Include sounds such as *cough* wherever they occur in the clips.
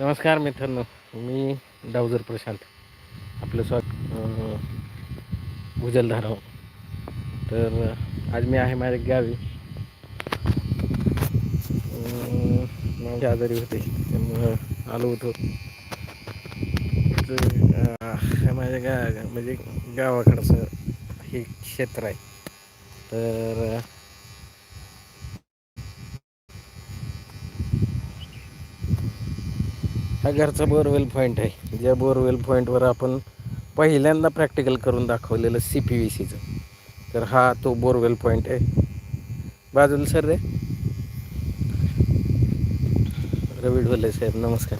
नमस्कार मित्रांनो मी डावजर प्रशांत. आपलं स्वागत भुजलधारा तर आज मी आहे माझ्या गावी. अं, आजारी होते त्यामुळं आलो होतो. तर, माझ्या गा म्हणजे गावाकडचं हे क्षेत्र आहे. तर हा घरचा बोरवेल पॉईंट आहे. ज्या बोरवेल पॉईंटवर आपण पहिल्यांदा प्रॅक्टिकल करून दाखवलेलं सी पी व्ही सीचं तर हा तो बोरवेल पॉईंट आहे. बाजूला सर रे. रवी ढोले साहेब नमस्कार.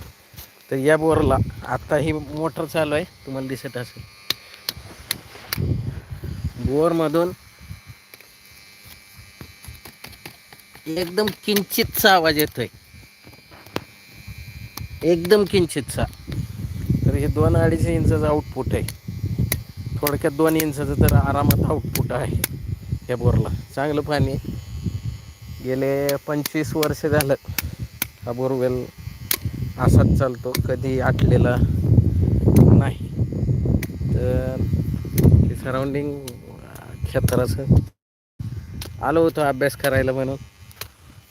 तर या बोरला आत्ता ही मोटर चालू आहे. तुम्हाला दिसत असेल. बोरमधून एकदम किंचितचा आवाज येतोय. एकदम किंचितचा. तर हे दोन अडीच इंचाचं आउटपुट आहे. थोडक्यात दोन इंचाचं तर आरामात आउटपुट आहे ह्या बोरला. चांगलं पाणी गेले पंचवीस वर्ष झालं हा बोरवेल असाच चालतो कधी आटलेला नाही. तर ते सराउंडिंग क्षेत्राचं. आलो होतो अभ्यास करायला म्हणून.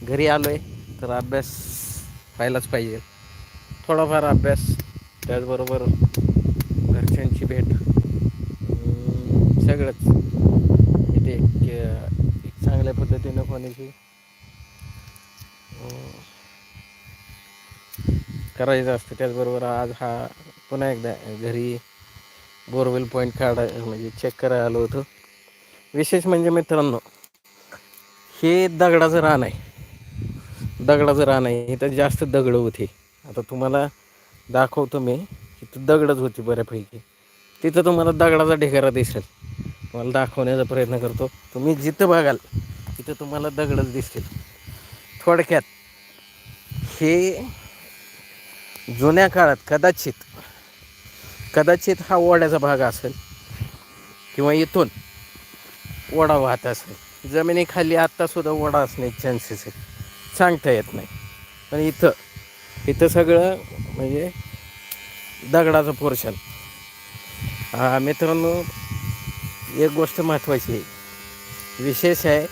घरी आलो आहे तर अभ्यास व्हायलाच पाहिजे. थोडाफार अभ्यास त्याचबरोबर घरच्यांची भेट सगळंच. इथे एक एक चांगल्या पद्धतीनं होण्याची करायचं असतं. त्याचबरोबर आज हा पुन्हा एकदा घरी बोरवेल पॉईंट काढाय म्हणजे चेक करायला आलो होतो. विशेष म्हणजे मित्रांनो हे दगडाचं रान आहे. दगडाचं रान आहे. इथं जास्त दगड होते. आता तुम्हाला दाखवतो मी तिथं दगडच होती बऱ्यापैकी. तिथं तुम्हाला दगडाचा ढिगारा दिसेल. तुम्हाला दाखवण्याचा प्रयत्न करतो. तुम्ही जिथं बघाल तिथं तुम्हाला दगडच दिसतील थोडक्यात हे जुन्या काळात कदाचित कदाचित हा ओढ्याचा भाग असेल किंवा इथून ओढा वाहत असेल. जमिनीखाली आत्तासुद्धा ओढा असण्याचे चान्सेस आहेत. सांगता येत नाही. पण इथं इथं सगळं म्हणजे दगडाचं पोर्शन. हा मित्रांनो एक गोष्ट महत्त्वाची आहे. विशेष आहे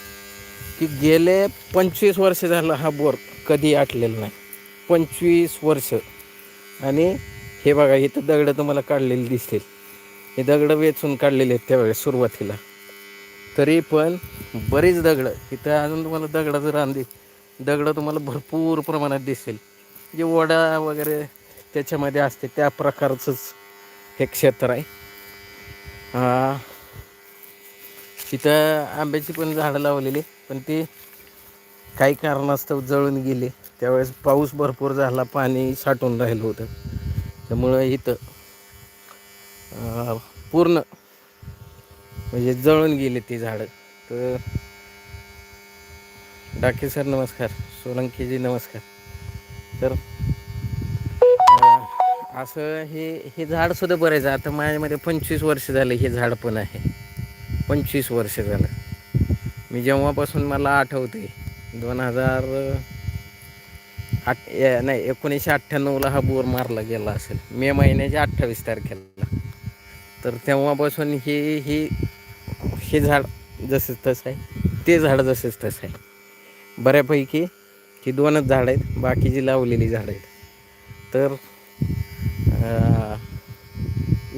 की गेले पंचवीस वर्ष झालं हा बोर कधी आटलेला नाही. पंचवीस वर्ष. आणि हे बघा इथं दगडं तुम्हाला काढलेली दिसतील. हे दगडं वेचून काढलेले आहेत त्यावेळेस सुरुवातीला. तरी पण बरीच दगडं इथं अजून तुम्हाला दगडाचं रान दे दगडं तुम्हाला भरपूर प्रमाणात दिसेल. जे वडा वगैरे त्याच्यामध्ये असते त्या प्रकारचंच हे क्षेत्र आहे. तिथं आंब्याची पण झाडं लावलेली पण ती काही कारणास्तव जळून गेली. त्यावेळेस पाऊस भरपूर झाला पाणी साठून राहिलं होतं. त्यामुळं इथं पूर्ण म्हणजे जळून गेली ती झाडं. तर डाके सर नमस्कार. सोलंकीजी नमस्कार. तर असं हे हे झाड सुद्धा बरेच आहे. आता माझ्यामध्ये पंचवीस वर्ष झालं हे झाड पण आहे. पंचवीस वर्ष झालं. मी जेव्हापासून मला आठवते दोन हजार आठ नाही एकोणीसशे अठ्ठ्याण्णवला हा बोर मारला गेला असेल. मे महिन्याच्या अठ्ठावीस तारखेला. तर तेव्हापासून हे हे हे झाड जसंच तसं आहे ते झाड जसंच तसं आहे. बऱ्यापैकी ही दोनच झाडं आहेत बाकीची लावलेली झाडं आहेत. तर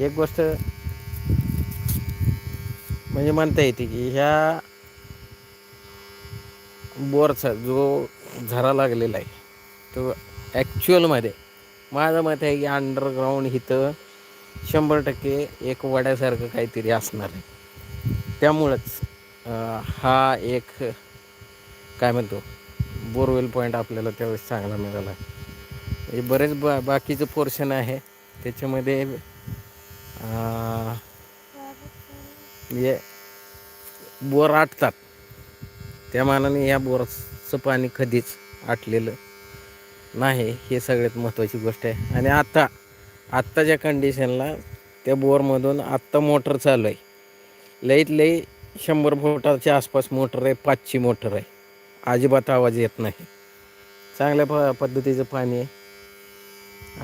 एक गोष्ट म्हणजे म्हणता येते की ह्या बोरचा जो झरा लागलेला आहे तो ॲक्च्युअलमध्ये माझं मत आहे की अंडरग्राऊंड इथं शंभर टक्के एक वड्यासारखं काहीतरी असणार आहे. त्यामुळंच हा एक काय म्हणतो बोरवेल पॉईंट आपल्याला त्यावेळेस चांगला मिळाला. म्हणजे बरेच बा बाकीचं पोर्शन आहे. त्याच्यामध्ये हे बोर आटतात. त्या मानाने या बोराचं पाणी कधीच आटलेलं नाही. हे सगळ्यात महत्त्वाची गोष्ट आहे. आणि आत्ता आत्ताच्या कंडिशनला त्या बोरमधून आत्ता मोटर चालू आहे. लईत लई शंभर फुटाच्या आसपास मोटर आहे पाचची मोटर आहे. अजिबात आवाज येत नाही. चांगल्या प पद्धतीचं पाणी आहे.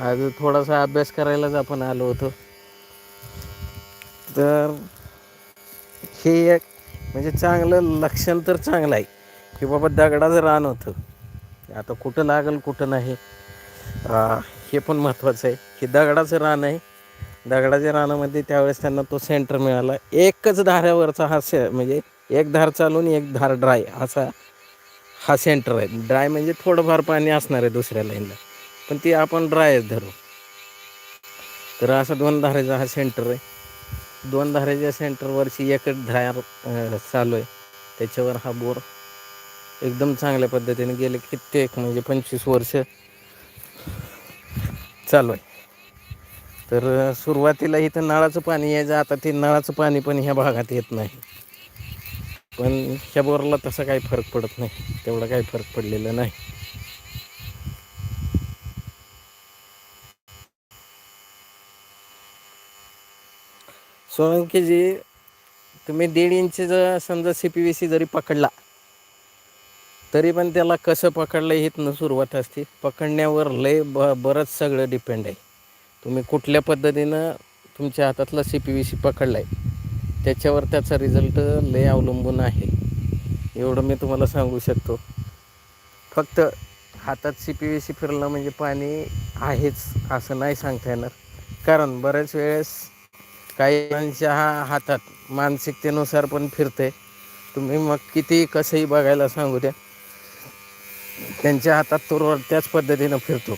आज थोडासा अभ्यास करायलाच आपण आलो होतो. तर हे एक म्हणजे चांगलं लक्षण तर चांगलं आहे. की बाबा दगडाचं रान होतं. आता कुठं लागल कुठं नाही. हे पण महत्त्वाचं आहे. की दगडाचं रान आहे. दगडाच्या रानामध्ये त्यावेळेस त्यांना तो सेंटर मिळाला. एकच धाऱ्यावरचा हा से म्हणजे एक धार चालून एक धार ड्राय असा हा सेंटर आहे. ड्राय म्हणजे थोडंफार पाणी असणार आहे दुसऱ्या लाईनला पण ती आपण ड्रायच धरू. तर असा दोन धारेचा हा सेंटर आहे. दोन धारेच्या सेंटरवरची एकच धार चालू आहे. त्याच्यावर हा बोर एकदम चांगल्या पद्धतीने गेले कित्येक म्हणजे पंचवीस वर्ष चालू आहे. तर सुरुवातीला इथं नळाचं पाणी यायचं आता ते नळाचं पाणी पण ह्या भागात येत नाही. पण ह्या बोरला तसा काही फरक पडत नाही. तेवढा काही फरक पडलेला नाही. सोळंकीजी तुम्ही दीड इंच जर समजा सी पी व्ही सी जरी पकडला तरी पण त्याला कसं पकडलं इथनं सुरुवात असते. पकडण्यावर लय ब बरंच सगळं डिपेंड आहे. तुम्ही कुठल्या पद्धतीनं तुमच्या हातातला सी पी व्ही सी पकडला आहे त्याच्यावर त्याचा रिझल्ट लय अवलंबून आहे. एवढं मी तुम्हाला सांगू शकतो. फक्त हातात सी पी वी सी फिरलं म्हणजे पाणी आहेच असं नाही सांगता येणार. कारण बऱ्याच वेळेस काही जणांच्या हा हातात मानसिकतेनुसार पण फिरते तुम्ही मग किती कसंही बघायला सांगू द्या. त्यांच्या हातात तो त्याच पद्धतीनं फिरतो.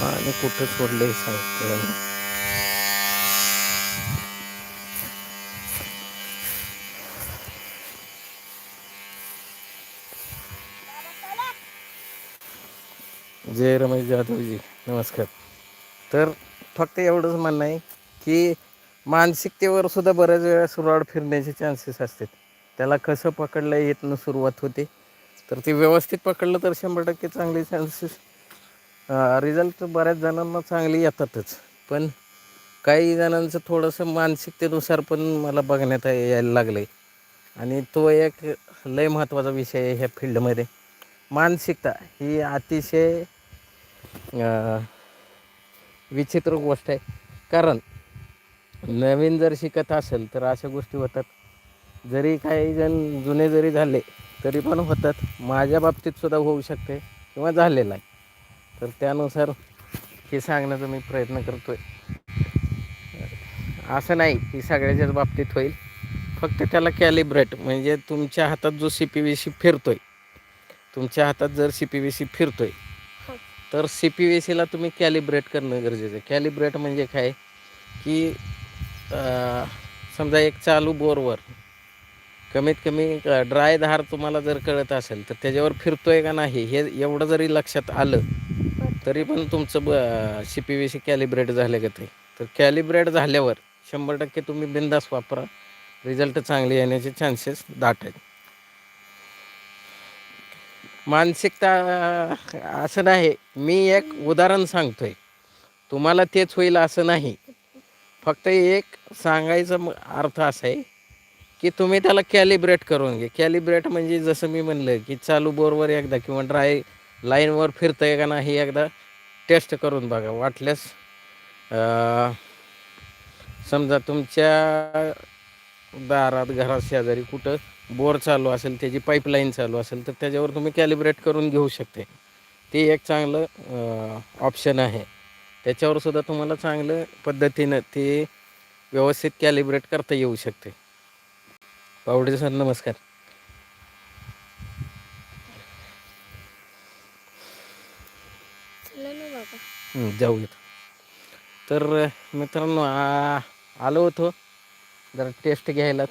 आणि कुठं सोडले सांगतो जय रमेश जाधवजी नमस्कार. तर फक्त एवढंच म्हणणं आहे की मानसिकतेवर सुद्धा बऱ्याच वेळा सुरवाड फिरण्याचे चान्सेस असतात. त्याला कसं पकडलं येतनं सुरुवात होते. तर ते व्यवस्थित पकडलं तर शंभर टक्के चांगले चान्सेस रिझल्ट बऱ्याच जणांना चांगले येतातच. पण काही जणांचं थोडंसं मानसिकतेनुसार पण मला बघण्यात यायला लागलं आहे आणि तो एक लय महत्त्वाचा विषय आहे ह्या फील्डमध्ये. मानसिकता ही अतिशय विचित्र गोष्ट आहे. कारण नवीन जर शिकत असेल तर अशा गोष्टी होतात. जरी काही जण जुने जरी झाले तरी पण होतात. माझ्या बाबतीत सुद्धा होऊ शकते किंवा झालेलं आहे तर त्यानुसार हे सांगण्याचा मी प्रयत्न करतो आहे असं नाही की सगळ्याच्याच बाबतीत होईल. फक्त त्याला कॅलिब्रेट म्हणजे तुमच्या हातात जो सी पी व्ही सी फिरतोय तुमच्या हातात जर सी पी व्ही सी फिरतोय तर सी पी व्ही सीला तुम्ही कॅलिब्रेट करणं गरजेचं आहे. कॅलिब्रेट म्हणजे काय? की समजा एक चालू बोरवर कमीत कमी ड्राय धार तुम्हाला जर कळत असेल तर त्याच्यावर फिरतोय का नाही हे एवढं जरी लक्षात आलं तरी पण तुमचं B C P V C calibrate झालं का ते? तर कॅलिब्रेट झाल्यावर शंभर टक्के तुम्ही बिंदास वापरा. रिझल्ट चांगले येण्याचे चान्सेस दाट आहेत. मानसिकता असं नाही. मी एक उदाहरण सांगतोय. तुम्हाला तेच होईल असं नाही. फक्त एक सांगायचा अर्थ असा आहे की तुम्ही त्याला कॅलिब्रेट करून घे कॅलिब्रेट म्हणजे जसं मी म्हणलं की चालू बोरवर एकदा किंवा ड्राय लाईनवर फिरतंय का नाही एकदा टेस्ट करून बघा. वाटल्यास समजा तुमच्या दारात घरात शेजारी कुठं बोर चालू असेल त्याची पाईपलाईन चालू असेल तर त्याच्यावर तुम्ही कॅलिब्रेट करून घेऊ शकते. ते एक चांगलं ऑप्शन आहे. त्याच्यावर सुद्धा तुम्हाला चांगलं पद्धतीनं ते व्यवस्थित कॅलिब्रेट करता येऊ शकते. पावडे सर नमस्कार चला ना बाबा हं, जाऊयात तर मित्रांनो आलो होतो. जरा टेस्ट घ्यायलाच.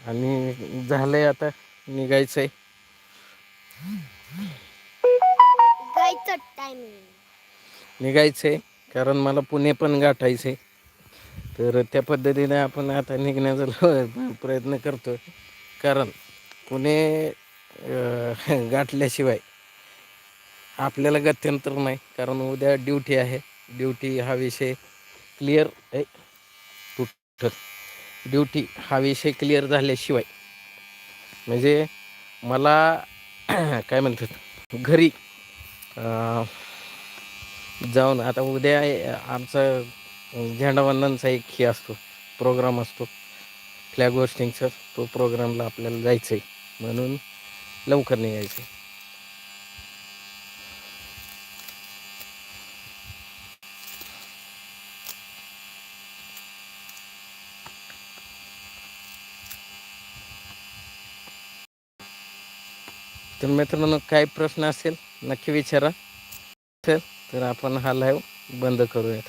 आणि झालं आहे आता निघायचं आहे निघायचं आहे कारण मला पुणे पण गाठायचं आहे तर त्या पद्धतीने आपण आता निघण्याचा *laughs* प्रयत्न करतो कारण पुणे गाठल्याशिवाय आपल्याला गत्यंतर नाही कारण उद्या ड्युटी आहे. ड्युटी हा विषय क्लिअर आहे कुठं? ड्युटी हा विषय क्लिअर झाल्याशिवाय. म्हणजे मला *clears throat* काय म्हणतात घरी जाऊन आता उद्या आमचा झेंडावंदनचा एक हे असतो प्रोग्राम असतो. फ्लॅग होस्टिंगचा तो प्रोग्रामला आपल्याला जायचं आहे म्हणून लवकर यायचं आहे तर मित्रांनो काय प्रश्न असेल नक्की विचारा. तर आपण हा लाईव्ह बंद करूयात.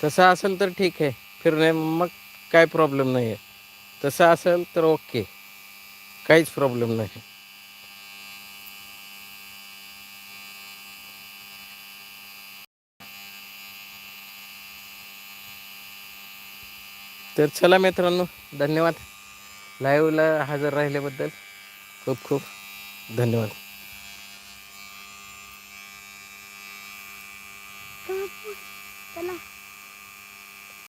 तसं असेल तर ठीक आहे. फिरणे मग काय प्रॉब्लेम नाही आहे तसं असेल तर ओके काहीच प्रॉब्लेम नाही. तर चला मित्रांनो धन्यवाद. लाईव्हला हजर राहिल्याबद्दल खूप खूप धन्यवाद.